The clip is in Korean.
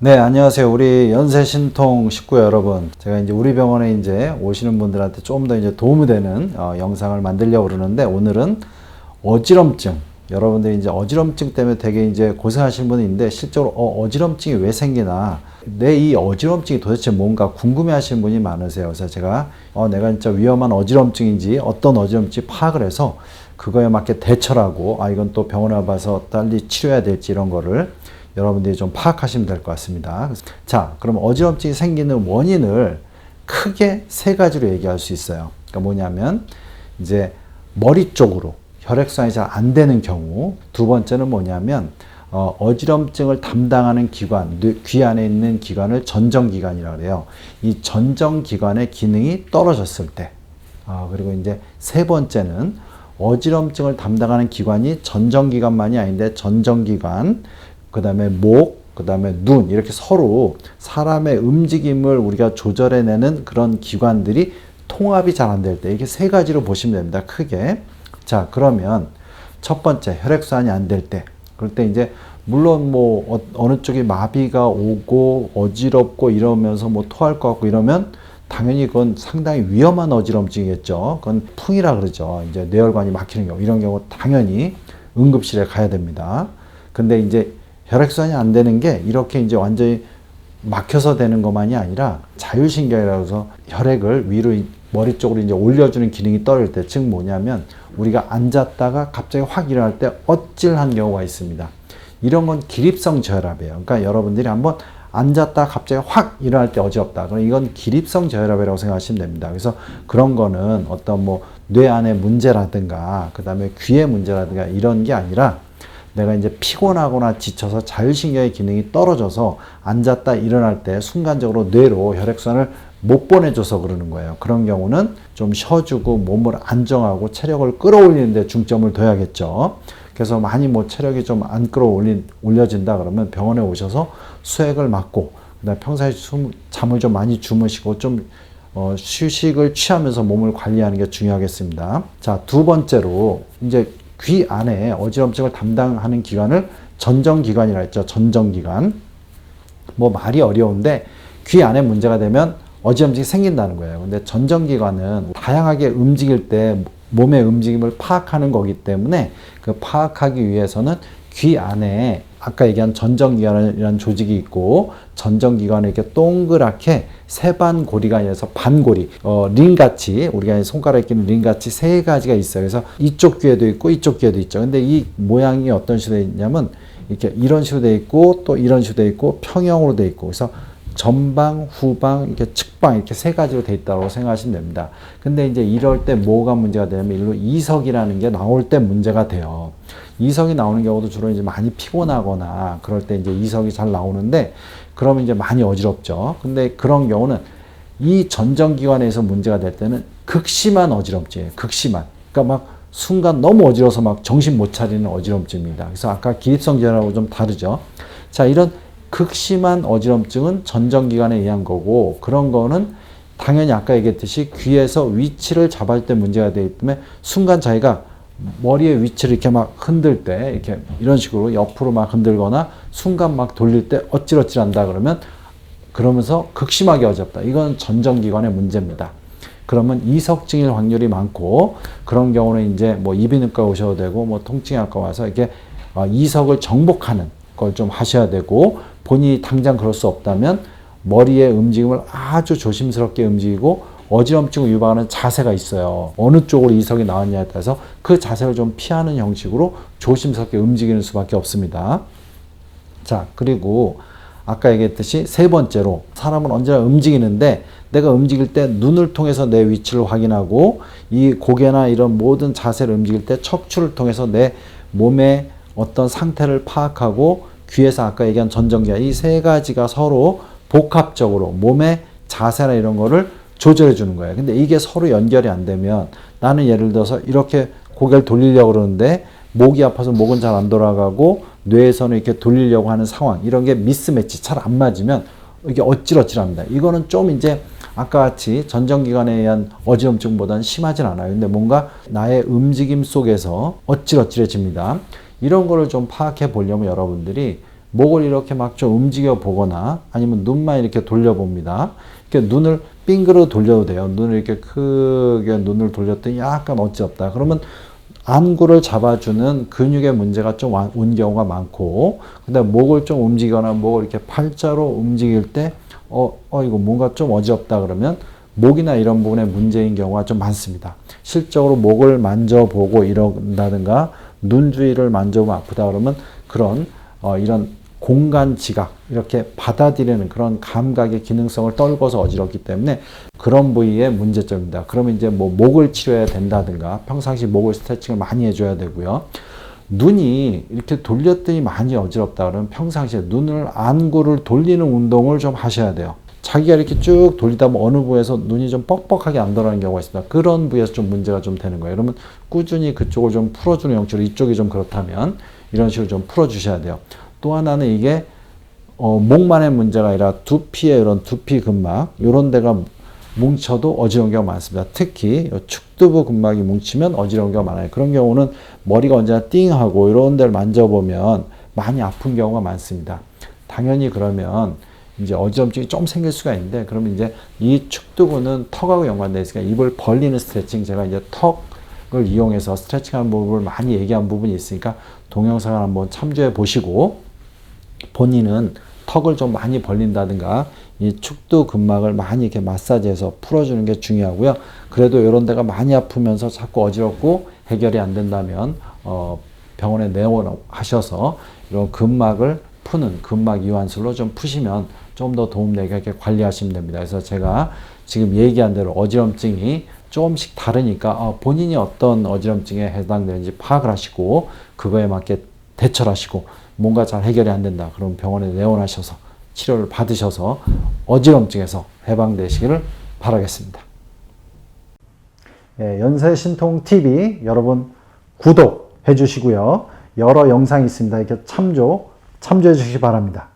네, 안녕하세요. 우리 연세 신통 식구 여러분. 제가 이제 우리 병원에 이제 오시는 분들한테 좀더 이제 도움이 되는 어, 영상을 만들려고 그러는데 오늘은 어지럼증. 여러분들이 이제 어지럼증 때문에 되게 이제 고생하시는 있는데 실제로 어, 어지럼증이 왜 생기나 내 이 어지럼증이 도대체 뭔가 궁금해 하시는 분이 많으세요. 그래서 제가 어, 내가 진짜 위험한 어지럼증인지 어떤 어지럼증 파악을 해서 그거에 맞게 대처를 하고 아, 이건 또 병원에 와서 빨리 치료해야 될지 이런 거를 여러분들이 좀 파악하시면 될 것 같습니다. 자, 그럼 어지럼증이 생기는 원인을 크게 세 가지로 얘기할 수 있어요. 그러니까 뭐냐면 이제 머리 쪽으로 혈액순환이 잘 안 되는 경우, 두 번째는 뭐냐면 어, 어지럼증을 담당하는 기관, 뇌- 귀 안에 있는 기관을 전정기관이라고 해요. 이 전정기관의 기능이 떨어졌을 때, 아, 그리고 이제 세 번째는 어지럼증을 담당하는 기관이 전정기관만이 아닌데 전정기관, 그 다음에 목, 그 다음에 눈, 이렇게 서로 사람의 움직임을 우리가 조절해내는 그런 기관들이 통합이 잘 안 될 때, 이렇게 세 가지로 보시면 됩니다. 크게. 자, 그러면 첫 번째, 혈액순환이 안 될 때. 그럴 때 이제, 물론 뭐, 어, 느 쪽이 마비가 오고, 어지럽고 이러면서 뭐 토할 것 같고 이러면 당연히 그건 상당히 위험한 어지럼증이겠죠. 그건 풍이라 그러죠. 이제 뇌혈관이 막히는 경우, 이런 경우 당연히 응급실에 가야 됩니다. 근데 이제 혈액순환이 안 되는 게 이렇게 이제 완전히 막혀서 되는 것만이 아니라 자율신경이라고 해서 혈액을 위로 이- 머리 쪽으로 이제 올려주는 기능이 떨어질 때, 즉 뭐냐면 우리가 앉았다가 갑자기 확 일어날 때 어찔한 경우가 있습니다. 이런 건 기립성 저혈압이에요. 그러니까 여러분들이 한번 앉았다 갑자기 확 일어날 때 어지럽다. 그럼 이건 기립성 저혈압이라고 생각하시면 됩니다. 그래서 그런 거는 어떤 뭐 뇌 안의 문제라든가 그다음에 귀의 문제라든가 이런 게 아니라 내가 이제 피곤하거나 지쳐서 자율신경의 기능이 떨어져서 앉았다 일어날 때 순간적으로 뇌로 혈액순환을 못 보내줘서 그러는 거예요. 그런 경우는 좀 쉬어주고 몸을 안정하고 체력을 끌어올리는 데 중점을 둬야겠죠. 그래서 많이 뭐 체력이 좀 안 끌어올린, 올려진다 그러면 병원에 오셔서 수액을 맞고, 그 다음에 평소에 숨, 잠을 좀 많이 주무시고 좀 어, 휴식을 취하면서 몸을 관리하는 게 중요하겠습니다. 자, 두 번째로 이제 귀 안에 어지럼증을 담당하는 기관을 전정기관이라 했죠. 전정기관. 뭐 말이 어려운데 귀 안에 문제가 되면 어지럼증이 생긴다는 거예요. 근데 전정기관은 다양하게 움직일 때 몸의 움직임을 파악하는 거기 때문에 그 파악하기 위해서는 귀 안에 아까 얘기한 전정기관이라는 조직이 있고 전정기관에 이렇게 동그랗게 세반 고리가 아니라서 반고리 어, 링같이 우리가 손가락에 끼는 링같이 세 가지가 있어요. 그래서 이쪽 귀에도 있고 이쪽 귀에도 있죠. 근데 이 모양이 어떤 식으로 되어 있냐면 이렇게 이런 식으로 되어 있고 또 이런 식으로 되어 있고 평형으로 되어 있고 그래서 전방, 후방, 이렇게 측방 이렇게 세 가지로 되어 있다고 생각하시면 됩니다. 근데 이제 이럴 때 뭐가 문제가 되냐면 일로 이석이라는 게 나올 때 문제가 돼요. 이석이 나오는 경우도 주로 이제 많이 피곤하거나 그럴 때 이제 이석이 잘 나오는데 그러면 이제 많이 어지럽죠. 근데 그런 경우는 이 전정기관에서 문제가 될 때는 극심한 어지럼증이에요. 극심한. 그러니까 막 순간 너무 어지러워서 막 정신 못 차리는 어지럼증입니다. 그래서 아까 기립성 저혈압하고 좀 다르죠. 자, 이런 극심한 어지럼증은 전정기관에 의한 거고 그런 거는 당연히 아까 얘기했듯이 귀에서 위치를 잡을 때 문제가 되기 때문에 순간 자기가 머리의 위치를 이렇게 막 흔들 때 이렇게 이런 식으로 옆으로 막 흔들거나 순간 막 돌릴 때 어찔어찔한다 그러면 그러면서 극심하게 어지럽다. 이건 전정기관의 문제입니다. 그러면 이석증일 확률이 많고 그런 경우는 이제 뭐 이비인후과 오셔도 되고 뭐 통증학과 와서 이렇게 어, 이석을 정복하는 걸 좀 하셔야 되고 본인이 당장 그럴 수 없다면 머리의 움직임을 아주 조심스럽게 움직이고 어지럼증을 유발하는 자세가 있어요. 어느 쪽으로 이석이 나왔냐에 따라서 그 자세를 좀 피하는 형식으로 조심스럽게 움직이는 수밖에 없습니다. 자, 그리고 아까 얘기했듯이 세 번째로 사람은 언제나 움직이는데 내가 움직일 때 눈을 통해서 내 위치를 확인하고 이 고개나 이런 모든 자세를 움직일 때 척추를 통해서 내 몸의 어떤 상태를 파악하고 귀에서 아까 얘기한 전정기와 이 세 가지가 서로 복합적으로 몸의 자세나 이런 거를 조절해 주는 거예요. 근데 이게 서로 연결이 안 되면 나는 예를 들어서 이렇게 고개를 돌리려고 그러는데 목이 아파서 목은 잘 안 돌아가고 뇌에서는 이렇게 돌리려고 하는 상황 이런 게 미스매치 잘 안 맞으면 이게 어찔어찔합니다. 이거는 좀 이제 아까 같이 전정기관에 의한 어지럼증보다는 심하진 않아요. 근데 뭔가 나의 움직임 속에서 어찔어찔해집니다. 이런 거를 좀 파악해 보려면 여러분들이 목을 이렇게 막 좀 움직여 보거나 아니면 눈만 이렇게 돌려봅니다. 이렇게 눈을 빙그러 돌려도 돼요. 눈을 이렇게 크게 눈을 돌렸더니 약간 어지럽다. 그러면 안구를 잡아주는 근육의 문제가 좀 온 경우가 많고, 근데 목을 좀 움직이거나 목을 이렇게 팔자로 움직일 때, 어, 어, 이거 뭔가 좀 어지럽다 그러면 목이나 이런 부분에 문제인 경우가 좀 많습니다. 실적으로 목을 만져보고 이런다든가, 눈 주위를 만져보면 아프다 그러면 그런, 어, 이런 공간 지각, 이렇게 받아들이는 그런 감각의 기능성을 떨궈서 어지럽기 때문에 그런 부위의 문제점입니다. 그러면 이제 뭐 목을 치료해야 된다든가 평상시 목을 스트레칭을 많이 해줘야 되고요. 눈이 이렇게 돌렸더니 많이 어지럽다 그러면 평상시에 눈을 안구를 돌리는 운동을 좀 하셔야 돼요. 자기가 이렇게 쭉 돌리다 보면 어느 부에서 눈이 좀 뻑뻑하게 안 돌아가는 경우가 있습니다. 그런 부에서 좀 문제가 좀 되는 거예요. 그러면 꾸준히 그쪽을 좀 풀어주는 형식으로 이쪽이 좀 그렇다면 이런 식으로 좀 풀어주셔야 돼요. 또 하나는 이게 어, 목만의 문제가 아니라 두피의 이런 두피 근막 이런 데가 뭉쳐도 어지러운 경우가 많습니다. 특히 요 축두부 근막이 뭉치면 어지러운 경우가 많아요. 그런 경우는 머리가 언제나 띵하고 이런 데를 만져보면 많이 아픈 경우가 많습니다. 당연히 그러면 이제 어지럼증이 좀 생길 수가 있는데 그러면 이제 이 축두부는 턱하고 연관되어 있으니까 입을 벌리는 스트레칭 제가 이제 턱을 이용해서 스트레칭하는 부분을 많이 얘기한 부분이 있으니까 동영상을 한번 참조해 보시고 본인은 턱을 좀 많이 벌린다든가 이 축두 근막을 많이 이렇게 마사지해서 풀어주는 게 중요하고요. 그래도 이런 데가 많이 아프면서 자꾸 어지럽고 해결이 안 된다면 어, 병원에 내원하셔서 이런 근막을 푸는 근막 이완술로 좀 푸시면 좀 더 도움되게 이렇게 관리하시면 됩니다. 그래서 제가 지금 얘기한 대로 어지럼증이 조금씩 다르니까 어, 본인이 어떤 어지럼증에 해당되는지 파악을 하시고 그거에 맞게 대처를 하시고 뭔가 잘 해결이 안 된다. 그럼 병원에 내원하셔서 치료를 받으셔서 어지럼증에서 해방되시기를 바라겠습니다. 예, 연세신통 TV 여러분 구독해 주시고요. 여러 영상이 있습니다. 이렇게 참조 참조해 주시기 바랍니다.